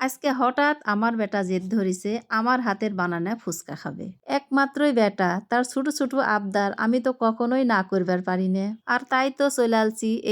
আজকে হঠাৎ আমার বেটা জেদ ধরিছে, আমার হাতের বানানা ফুচকা খাবে। একমাত্রই বেটা, তার ছোট ছোট আবদার আমি তো কখনোই না করবার পারি না। আর তাই তো চলে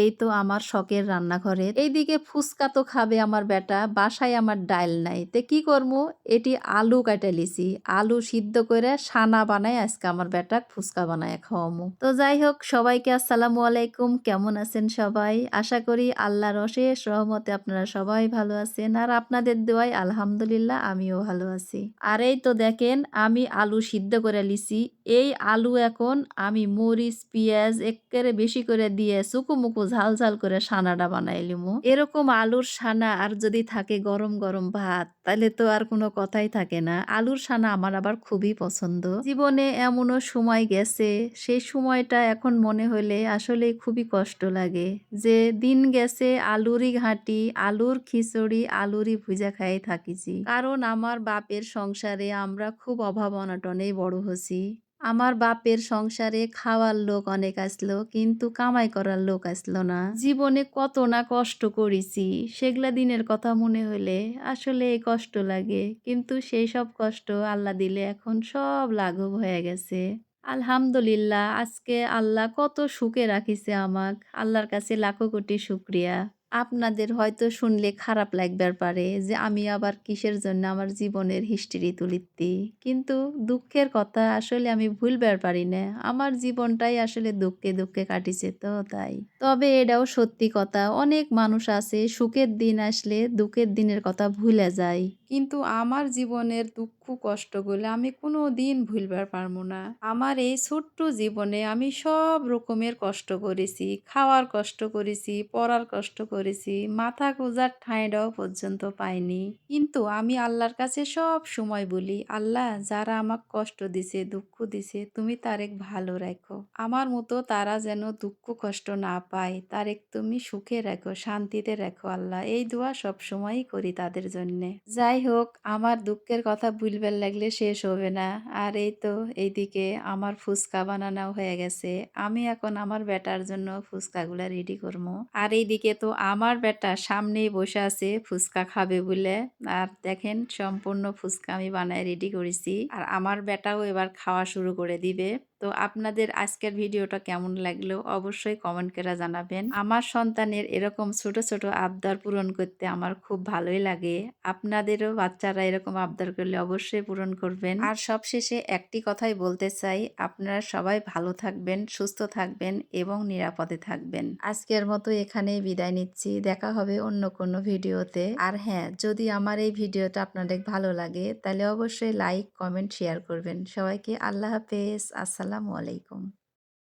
এই তো আমার শখের রান্নাঘরে এইদিকে ফুচকা তো খাবে আমার বেটা, বাসায় আমার ডাইল নাই। তে কি করব এটি আলু কাটা লিছি, আলু সিদ্ধ করে সানা বানায় আজকে আমার বেটা ফুচকা বানায় খাওয়ামু। তো যাই হোক, সবাইকে আসসালামু আলাইকুম, কেমন আছেন সবাই? আশা করি আল্লাহর অশেষ রহমতে আপনারা সবাই ভালো আছেন। আর আপনাদের দোয়াই আলহামদুলিল্লাহ আমিও ভালো আছি। আর এই তো দেখেন, আমি আলু সিদ্ধ করে লিছি এই আলু এখন আমি মরিচ, পেঁয়াজ একেবারে বেশি করে দিয়ে চুকুমুকু ঝাল ঝাল করে সানাটা বানাই লিমু। এরকম আলুর সানা আর যদি থাকে গরম গরম ভাত, তাহলে তো আর কোনো কথাই থাকে না। আলুর সানা আমার আবার খুবই পছন্দ। জীবনে এমনও সময় গেছে সেই সময়টা এখন মনে হলে আসলে খুবই কষ্ট লাগে। যে দিন গেছে, আলুরই ঘাঁটি, আলুর খিচুড়ি, আলুরই ভুজা খাই থাকিছি কারণ আমার বাপের সংসারে আমরা খুব অভাব অনাটনেই বড় হছি। আমার বাপের সংসারে খাওয়ার লোক অনেক আসলো, কিন্তু কামাই করার লোক আসলো না। জীবনে কত না কষ্ট করেছি, সেগুলা দিনের কথা মনে হলে আসলে কষ্ট লাগে। কিন্তু সেই সব কষ্ট আল্লাহ দিলে এখন সব লাঘব হয়ে গেছে। আলহামদুলিল্লাহ, আজকে আল্লাহ কত সুখে রাখিছে আমাক। আল্লাহর কাছে লাখো কোটি শুক্রিয়া। আপনাদের হয়তো শুনলে খারাপ লাগবার পারে যে আমি আবার কিসের জন্য আমার জীবনের হিস্ট্রি তুলিতি কিন্তু দুঃখের কথা আসলে আমি ভুলবার পারি না। আমার জীবনটাই আসলে দুঃখে দুঃখে কাটিছে তো তাই। তবে এটাও সত্যি কথা, অনেক মানুষ আছে সুখের দিন আসলে দুঃখের দিনের কথা ভুলে যায়। কিন্তু আমার জীবনের দুঃখ কষ্টগুলো আমি কোনো দিন ভুলবার পারব না। আমার এই ছোট্ট জীবনে আমি সব রকমের কষ্ট করেছি, খাওয়ার কষ্ট করেছি, পড়ার কষ্ট করেছি মাথা গোজার ঠাঁইটাও পর্যন্ত পাইনি। কিন্তু আমি আল্লাহর কাছে সব সময় বলি, আল্লাহ, যারা আমাকে কষ্ট দিছে, দুঃখ দিছে, তুমি তারেক ভালো রাখো। আমার মতো তারা যেন দুঃখ কষ্ট না পায়, তারেক তুমি সুখে রাখো, শান্তিতে রাখো আল্লাহ। এই দোয়া সব সময়ই করি তাদের জন্য। যাই হোক, আমার দুঃখের কথা ভুলবার লাগলে শেষ হবে না। আর এই তো, এইদিকে আমার ফুচকা বানানো হয়ে গেছে। আমি এখন আমার বেটার জন্য ফুচকাগুলা রেডি করব আর এইদিকে তো আমার বেটা সামনেই বসে আছে ফুচকা খাবে বলে। আর দেখেন সম্পূর্ণ ফুচকা আমি বানায় রেডি করেছি। আর আমার বেটাও এবার খাওয়া শুরু করে দিবে। তো আপনাদের আজকের ভিডিওটা কেমন লাগল অবশ্যই কমেন্ট করে জানাবেন। আমার সন্তানের এরকম ছোট ছোট আবদার পূরণ করতে আমার খুব ভালোই লাগে। আপনাদেরও বাচ্চারা এরকম আবদার করলে অবশ্যই পূরণ করবেন। আর সবশেষে একটি কথাই বলতে চাই, আপনারা সবাই ভালো থাকবেন, সুস্থ থাকবেন এবং নিরাপদে থাকবেন। আজকের মতো এখানেই বিদায় নিচ্ছি, দেখা হবে অন্য কোনো ভিডিওতে। আর হ্যাঁ যদি আমার এই ভিডিওটা আপনাদের ভালো লাগে, তাহলে অবশ্যই লাইক কমেন্ট শেয়ার করবেন। সবাইকে আল্লাহ হাফেজ আসসালামু আলাইকুম।